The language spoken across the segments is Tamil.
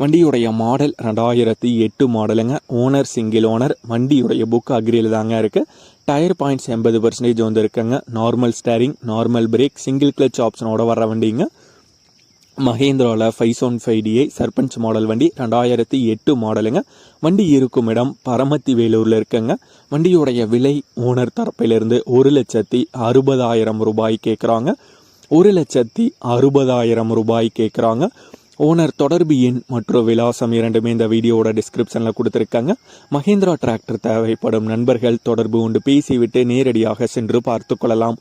வண்டியுடைய மாடல் ரெண்டாயிரத்தி எட்டு மாடலுங்க ஓனர் சிங்கிள் ஓனர் வண்டியுடைய புக் அக்ரியில் தாங்க இருக்குது டயர் பாயிண்ட்ஸ் எண்பது பர்சன்டேஜ் வந்து இருக்குங்க. Normal steering normal brake single clutch ஆப்ஷனோட வர வண்டிங்க. மகேந்திராவில் five seven five DI Sarpanch model வண்டி ரெண்டாயிரத்தி எட்டு மாடலுங்க வண்டி இருக்கும் இடம் பரமத்தி வேலூரில் இருக்குங்க. வண்டியுடைய விலை ஓனர் தரப்பிலிருந்து ஒரு லட்சத்தி அறுபதாயிரம் ரூபாய் கேட்குறாங்க ஒரு லட்சத்தி அறுபதாயிரம் ரூபாய் கேட்குறாங்க ஓனர் தொடர்பு எண் மற்றும் விலாசம் இரண்டுமே இந்த வீடியோவோட டிஸ்கிரிப்ஷனில் கொடுத்துருக்காங்க. மஹேந்திரா டிராக்டர் தேவைப்படும் நண்பர்கள் தொடர்பு கொண்டு பேசிவிட்டு நேரடியாக சென்று பார்த்து கொள்ளலாம்.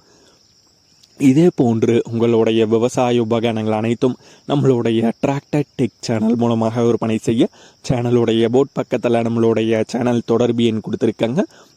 இதே போன்று உங்களுடைய விவசாய உபகரணங்கள் அனைத்தும் நம்மளுடைய டிராக்டர் டெக் சேனல் மூலமாக விற்பனை செய்ய சேனலுடைய போட் பக்கத்தில் நம்மளுடைய சேனல் தொடர்பு எண் கொடுத்துருக்காங்க.